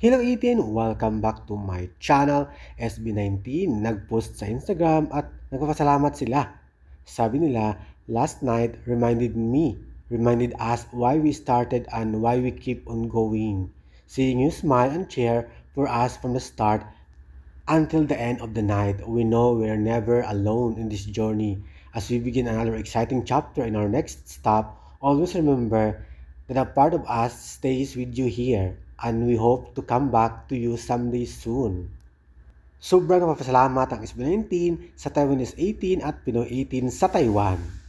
Hello 18! Welcome back to my channel, SB19. Nag-post sa Instagram at nagpapasalamat sila. Sabi nila, last night reminded me, reminded us why we started and why we keep on going. Seeing you smile and cheer for us from the start until the end of the night, we know we are never alone in this journey. As we begin another exciting chapter in our next stop, always remember that a part of us stays with you here and we hope to come back to you someday soon. Sobrang napapasalamat ang SB19 sa Taiwanese 18 at Pinoy 18 sa Taiwan.